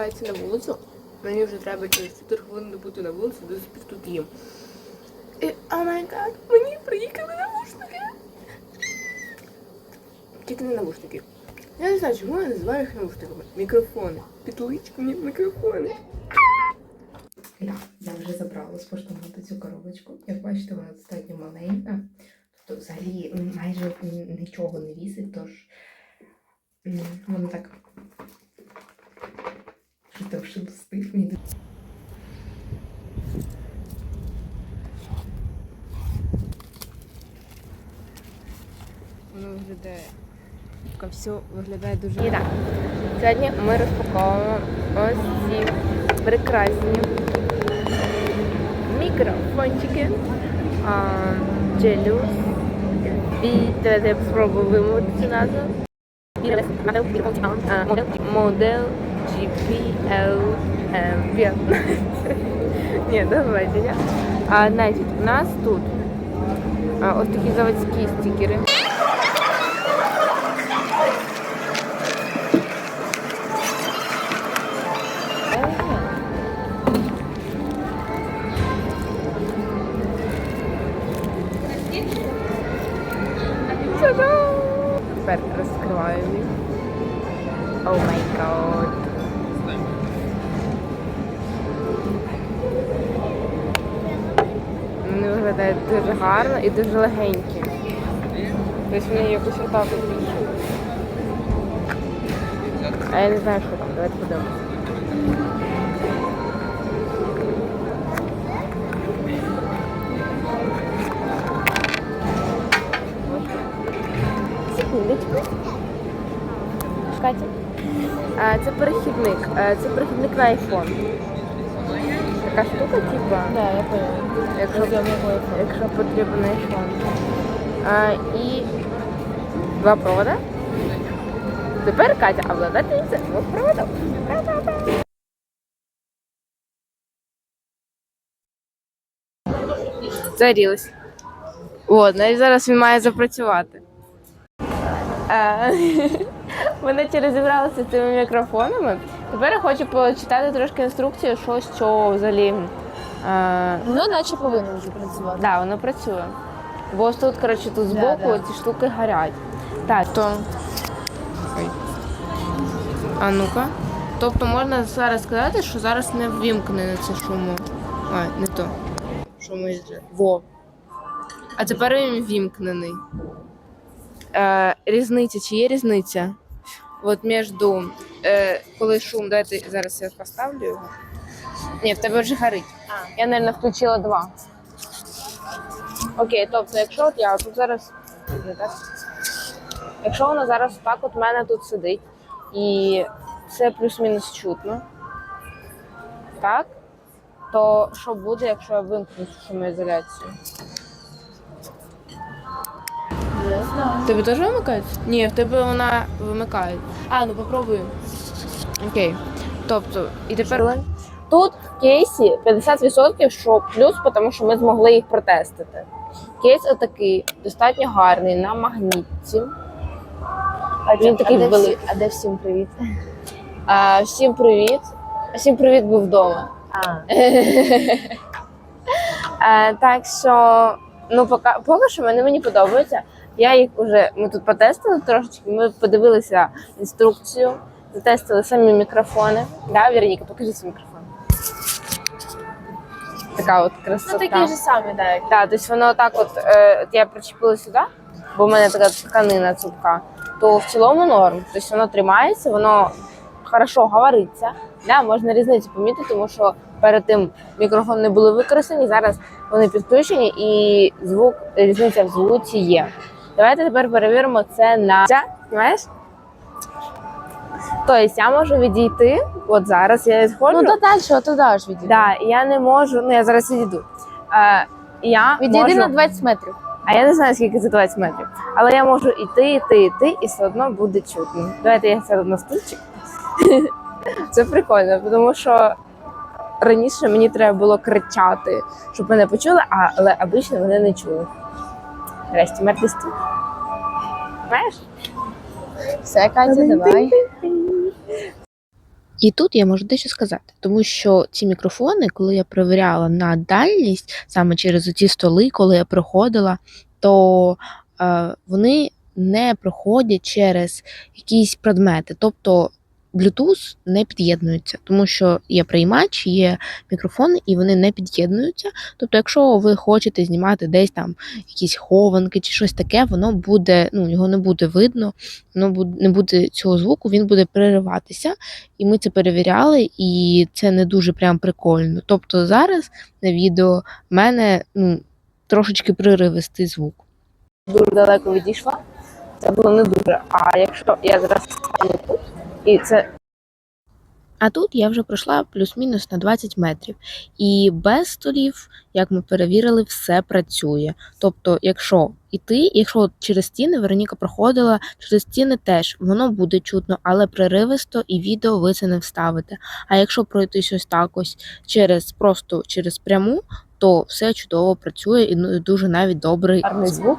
збирається на вулицю. Мені вже треба через 4 хвилини бути на вулиці, де спів тут їм. І, о май мені приїхали навушники. Тільки не навушники. Я не знаю, чому я називаю їх навушниками. Мікрофони. Підличку мікрофони. Да, я вже забрала з поштомату цю коробочку. Як бачите, вона достатньо маленька. Тобто взагалі майже нічого не вісить, тож воно так. Що там ще достиг. Воно виглядає. Все виглядає дуже. І так. Сьогодні ми розпаковуємо ось ці прекрасні мікрофончики. Джелюс. І давайте я спробую вимовити цю назву. Модель Модель GPL 15. Ні, давайте я. А, значить, у нас тут ось такі заводські стікери. Тепер розкриваю їх. О май гад. Вони виглядають дуже гарно і дуже легенькі. Тобто вони якось отак от пішли. А я не знаю, що там. Давайте подивимося. Секундочку. Катя. Це перехідник. Це перехідник на iPhone. Така штука, типа. Да, я поняла. Якщо, якщо потрібен iPhone. А, і два провода. Тепер Катя обладательниця двох проводів. Та-та-та. Зарілась. От, навіть зараз він має запрацювати. Е, Ми наче розібралися з цими мікрофонами. Тепер я хочу почитати трошки інструкцію, що з чого взагалі. Е, Ну, наче повинно вже працювати. Да, воно працює. Бо ось тут, коротше, тут Да, збоку да. ці штуки горять. Так, то. Ой. А ну-ка. Тобто можна зараз сказати, що зараз не ввімкнене це шуму. А, не то. Шуму Во. А тепер він ввімкнений. Е, різниця, чи є різниця? От між е, коли шум, давайте зараз я поставлю його. Ні, в тебе вже горить. Я, мабуть, включила два. Окей, тобто, якщо от я тут зараз. не так? Якщо вона зараз так от мене тут сидить і все плюс-мінус чутно, так? То що буде, якщо я вимкну шумоізоляцію? В тебе теж вимикається? Ні, в тебе вона вимикає. А, ну попробуй. Окей. Тобто, і тепер. Тут в кейсі 50%, що плюс, тому що ми змогли їх протестити. Кейс отакий, достатньо гарний, на магнітці. Він такий а, де великий. всі, а де всім привіт? А, всім привіт. Всім привіт був вдома. А, Е, так що, ну, поки, поки що вони мені подобаються. Я їх вже, ми тут потестили трошечки, ми подивилися інструкцію, затестили самі мікрофони. Да, Вероніка, покажи свій мікрофон. Така от красота. ну такі ж самі, да. Так, тобто воно так от, е, от я причепила сюди, бо в мене така тканина цупка, то в цілому норм. Тобто воно тримається, воно хорошо говориться. Да, можна різницю помітити, тому що перед тим мікрофони не були використані, зараз вони підключені і звук, різниця в звуці є. Давайте тепер перевіримо це на знаєш? Тобто я можу відійти, от зараз я відходжу. Ну, то далі, то далі відійди. да, я не можу, ну я зараз відійду. Е, я Відійди можу... на 20 метрів. А я не знаю, скільки це 20 метрів. Але я можу іти, іти, іти, і все одно буде чутно. Давайте я сяду на стульчик. Це прикольно, тому що раніше мені треба було кричати, щоб мене почули, але обично вони не чули. Решті мертвісті. Знаєш? Все, Катя, давай. І тут я можу дещо сказати, тому що ці мікрофони, коли я перевіряла на дальність, саме через ці столи, коли я приходила, то е, вони не проходять через якісь предмети. Тобто Bluetooth не під'єднується, тому що є приймач, є мікрофони, і вони не під'єднуються. Тобто, якщо ви хочете знімати десь там якісь хованки чи щось таке, воно буде, ну його не буде видно, воно буде не буде цього звуку, він буде перериватися. І ми це перевіряли, і це не дуже прям прикольно. Тобто зараз на відео в мене ну, трошечки приривистий звук. Дуже далеко відійшла. Це було не дуже. А якщо я зараз стану тут, і це А тут я вже пройшла плюс-мінус на 20 метрів. І без столів, як ми перевірили, все працює. Тобто, якщо іти, якщо через стіни Вероніка проходила, через стіни теж воно буде чутно, але приривисто і відео ви це не вставите. А якщо пройти щось так ось через просто через пряму, то все чудово працює і ну, дуже навіть добрий гарний звук.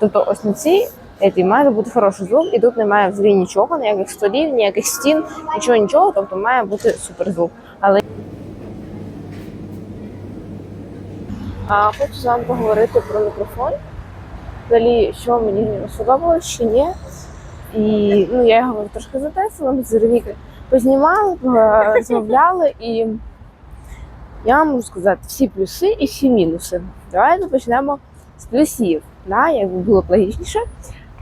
Тобто ось на цій етій має бути хороший звук, і тут немає взагалі нічого, ніяких столів, ніяких стін, нічого, нічого. Тобто має бути суперзвук. Але а, хочу з вами поговорити про мікрофон. Взагалі, що мені не сподобалось, що ні. І ну, я його трошки затестила, ми з Веронікою познімали, розмовляли, і я вам можу сказати всі плюси і всі мінуси. Давайте почнемо з плюсів, да, якби було б логічніше.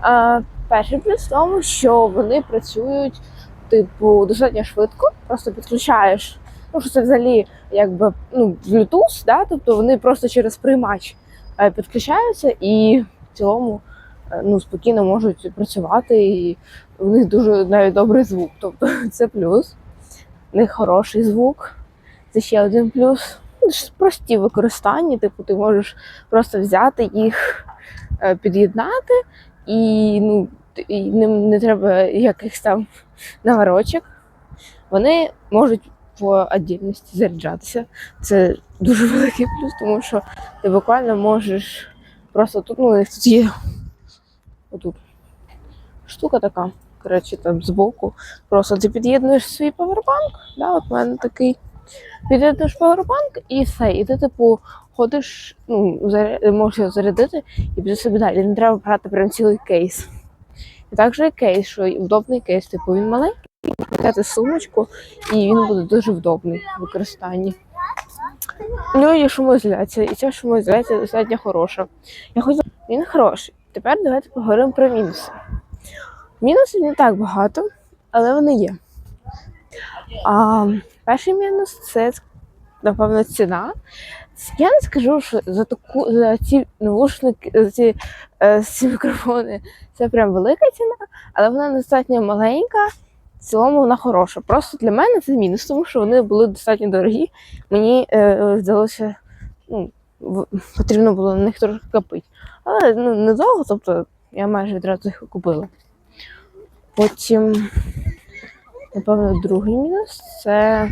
А, перший плюс в тому, що вони працюють типу достатньо швидко, просто підключаєш. Ну, що це взагалі якби ну, Bluetooth, да? тобто вони просто через приймач е, підключаються і в цілому е, ну, спокійно можуть працювати, і в них дуже навіть добрий звук. Тобто це плюс. В них хороший звук. Це ще один плюс. Прості в використанні, типу, ти можеш просто взяти їх, е, під'єднати, і ну, і не, не треба якихось там наворочок. Вони можуть в віддільності заряджатися. Це дуже великий плюс, тому що ти буквально можеш просто тут, ну, тут є отут штука така. Коротше, там збоку. Просто ти під'єднуєш свій павербанк. Да, от в мене такий. Під'єднуєш павербанк і все. І ти, типу, ходиш, ну, можеш зарядити і піти собі далі. Не треба брати прям цілий кейс. І також і кейс, що удобний кейс, типу він маленький, взяти сумочку, і він буде дуже вдобний в використанні. У нього є шумоізоляція, і ця шумоізоляція достатньо хороша. Я хочу... Він хороший. Тепер давайте поговоримо про мінуси. Мінусів не так багато, але вони є. А, перший мінус це, напевно, ціна. Я не скажу, що за таку за ці навушники, за ці, е, ці мікрофони це прям велика ціна, але вона достатньо маленька. В цілому вона хороша. Просто для мене це мінус, тому що вони були достатньо дорогі. Мені е, здалося, ну, потрібно було на них трохи копити. Але ну, недовго, тобто я майже відразу їх купила. Потім, напевно, другий мінус це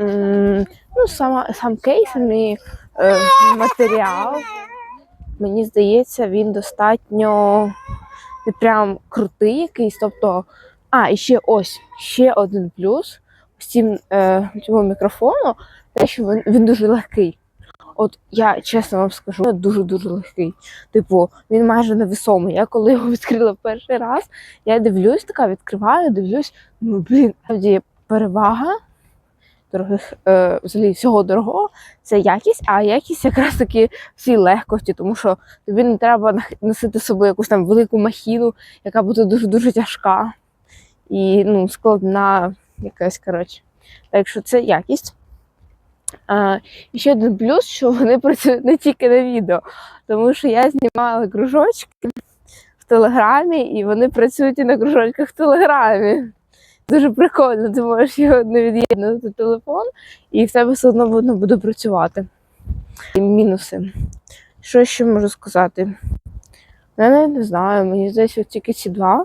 м, ну, сам кейс, самі, е, матеріал. Мені здається, він достатньо не прям крутий якийсь. Тобто, а, і ще ось ще один плюс цим е, цьому мікрофону, те, що він, він дуже легкий. От я чесно вам скажу, дуже-дуже легкий. Типу, він майже невесомий. Я коли його відкрила перший раз, я дивлюсь, така відкриваю, дивлюсь, ну блін, перевага дорогих, е, взагалі всього дорогого це якість, а якість якраз таки в цій легкості, тому що тобі не треба носити з собою якусь там велику махіну, яка буде дуже-дуже тяжка і ну, складна якась, коротше. Так що це якість. А, і ще один плюс, що вони працюють не тільки на відео, тому що я знімала кружочки в Телеграмі, і вони працюють і на кружочках в Телеграмі. Дуже прикольно, ти можеш його не від'єднувати телефон, і в тебе все одно воно буде працювати. І мінуси. Що ще можу сказати? Я навіть не знаю, мені здається, тільки ці два.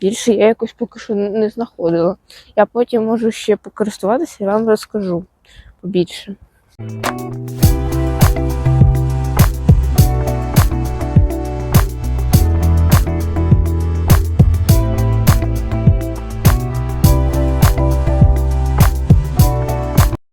Більше я якось поки що не не знаходила. Я потім можу ще покористуватися і вам розкажу побільше.